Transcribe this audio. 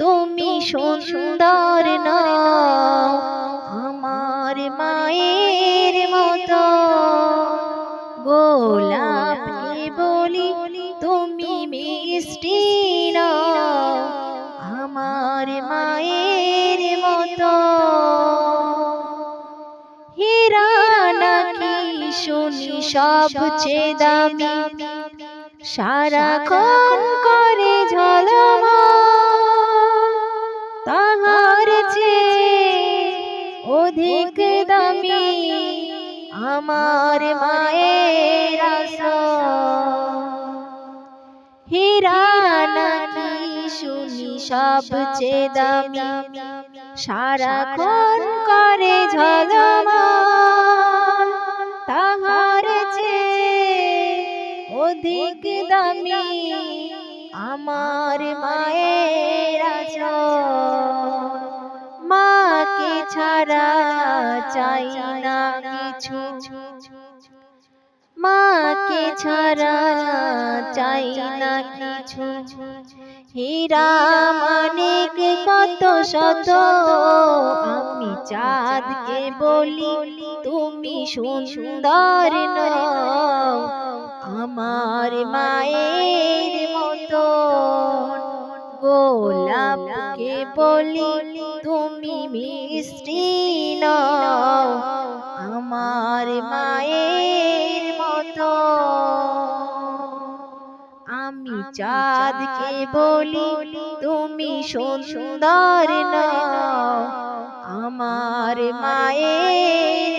তুমি সুন্দর না আমার মায়ের মতো। গোলাপকে বলি তুমি মিষ্টি না আমার মায়ের মতো। হীরা নাকি শুনি সবচেয়ে দামি সারাক্ষণ করে ঝলমা দামি আমার মায়ের হীরা নাকি শুনি সবচেয়ে দামি। সারাক্ষণ করে ঝলমা তাহার অধিক দামি আমার মায়ের মাকে ছাড়া চাই না কিছু। মাকে ছাড়া চাই না কিছু। হীরা মানিক কত শত আমি চাঁদকে বলি তুমি সুন্দর আমার মায়ের মতো গোলাপকে বলি তুমি মিষ্টি আমার মায়ের মতো। আমি চাঁদকে বলি তুমি সুন্দর না আমার মায়ের